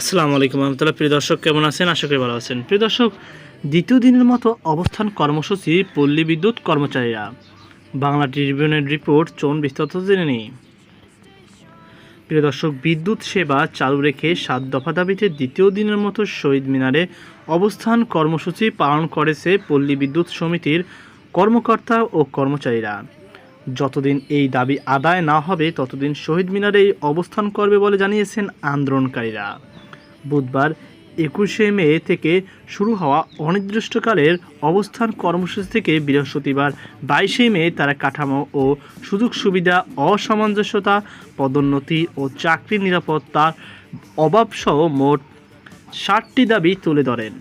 আসসালামু আলাইকুম রহমতুল্লাহ। প্রিয় দর্শক, কেমন আছেন? আশা করি ভালো আছেন। প্রিয় দর্শক, দ্বিতীয় দিনের মতো অবস্থান কর্মসূচি পল্লী বিদ্যুৎ কর্মচারীরা। বাংলা ট্রিবিউনের রিপোর্ট, চোন বিস্তারিত জেনে নিই। প্রিয় দর্শক, বিদ্যুৎ সেবা চালু রেখে সাত দফা দাবিতে দ্বিতীয় দিনের মতো শহীদ মিনারে অবস্থান কর্মসূচি পালন করেছে পল্লী বিদ্যুৎ সমিতির কর্মকর্তা ও কর্মচারীরা। যতদিন এই দাবি আদায় না হবে, ততদিন শহীদ মিনারে অবস্থান করবে বলে জানিয়েছেন আন্দোলনকারীরা। বুধবার একুশে মে থেকে শুরু হওয়া অনির্দিষ্টকালের অবস্থান কর্মসূচি থেকে বৃহস্পতিবার বাইশে মে তারা কাঠামো ও সুযোগ সুবিধা, অসামঞ্জস্যতা, পদোন্নতি ও চাকরির নিরাপত্তার অভাবসহ মোট ষাটটি দাবি তুলে ধরেন।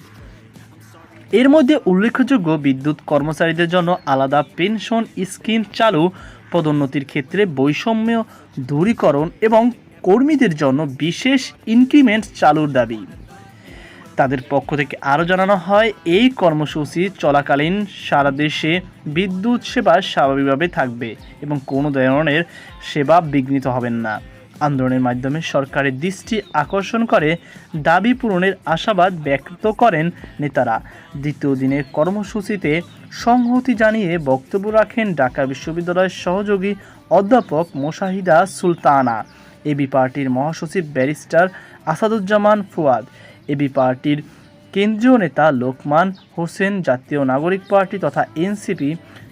এর মধ্যে উল্লেখযোগ্য বিদ্যুৎ কর্মচারীদের জন্য আলাদা পেনশন স্কিম চালু, পদোন্নতির ক্ষেত্রে বৈষম্য দূরীকরণ এবং কর্মীদের জন্য বিশেষ ইনক্রিমেন্ট চালুর দাবি। তাদের পক্ষ থেকে আরও জানানো হয়, এই কর্মসূচি চলাকালীন সারা দেশে বিদ্যুৎ সেবা স্বাভাবিকভাবে থাকবে এবং কোনো ধরনের সেবা বিঘ্নিত হবেন না। আন্দোলনের মাধ্যমে সরকারের দৃষ্টি আকর্ষণ করে দাবি পূরণের আশাবাদ ব্যক্ত করেন নেতারা। দ্বিতীয় দিনের কর্মসূচিতে সংহতি জানিয়ে বক্তব্য রাখেন ঢাকা বিশ্ববিদ্যালয়ের সহযোগী অধ্যাপক মোশাহিদা সুলতানা। এবি পার্টির মহাসচিব ব্যারিস্টার আসাদুজ্জামান ফুয়াদ। এবি পার্টির কেন্দ্রীয় নেতা লোকমান হোসেন, জাতীয় নাগরিক পার্টি তথা এনসিপি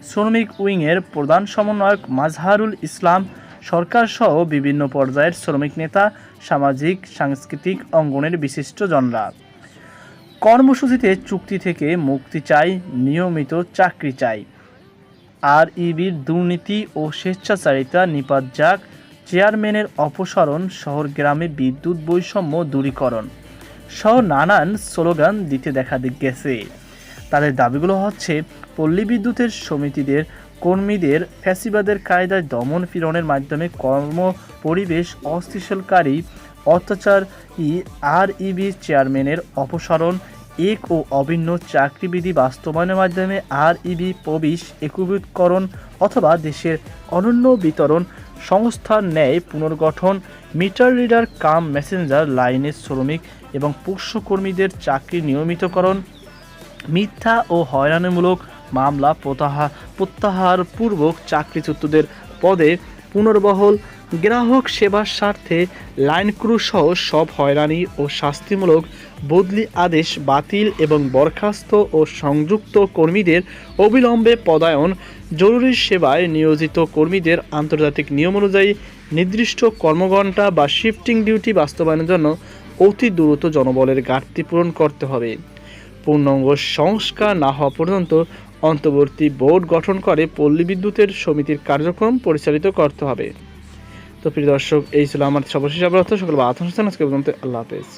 শ্রমিক উইংয়ের প্রধান সমন্বয়ক মাজহারুল ইসলাম সরকারসহ বিভিন্ন পর্যায়ের শ্রমিক নেতা, সামাজিক, সাংস্কৃতিক অঙ্গনের বিশিষ্টজনরা। কর্মসূচিতে চুক্তি থেকে মুক্তি চাই, নিয়মিত চাকরি চাই। আর ইবির দুর্নীতি ও স্বেচ্ছাচারিতা নিপাত যাক চেয়ারম্যানের অপসারণ, শহর গ্রামে বিদ্যুৎ বৈষম্য দূরীকরণ। সহ নানান স্লোগান দিতে দেখা গেছে। তাদের দাবিগুলো হচ্ছে, পল্লী বিদ্যুতের সমিতিদের, কর্মীদের, ফ্যাসিবাদের কায়দায় দমন পীড়নের মাধ্যমে কর্ম পরিবেশ অস্থিতিশীলকারী অত্যাচার ই আর ইবি চেয়ারম্যানের অপসারণ, এক ও অভিন্ন চাকরিবিধি বাস্তবায়নের মাধ্যমে আর ইবি প্রবিশ, একীভূতকরণ অথবা দেশের অনন্য বিতরণ সংস্থার ন্যায় পুনর্গঠন, মিটার রিডার, কাম মেসেঞ্জার, লাইনের শ্রমিক এবং পোষ্যকর্মীদের চাকরি নিয়মিতকরণ, মিথ্যা ও হয়রানিমূলক মামলা প্রত্যাহার প্রত্যাহারপূর্বক চাকরিচ্যুতদের পদে পুনর্বহল গ্রাহক সেবার স্বার্থে লাইন সহ সব হয়রানি ও শাস্তিমূলক বদলি আদেশ বাতিল এবং বরখাস্ত ও সংযুক্ত কর্মীদের অবিলম্বে পদায়ন জরুরি সেবায় নিয়োজিত কর্মীদের আন্তর্জাতিক নিয়ম অনুযায়ী নির্দিষ্ট কর্মঘণ্টা বা শিফটিং ডিউটি বাস্তবায়নের জন্য অতি দ্রুত জনবলের ঘাটতি পূরণ করতে হবে। পূর্ণাঙ্গ সংস্কার না হওয়া পর্যন্ত অন্তর্বর্তী বোর্ড গঠন করে পল্লী বিদ্যুতের সমিতির কার্যক্রম পরিচালিত করতে হবে। তো প্রিয় দর্শক, এই ছিল আমার সর্বশেষ আবার সকল বা আত্মসংস্থান আজকে পর্যন্ত আল্লাহ হাফেজ।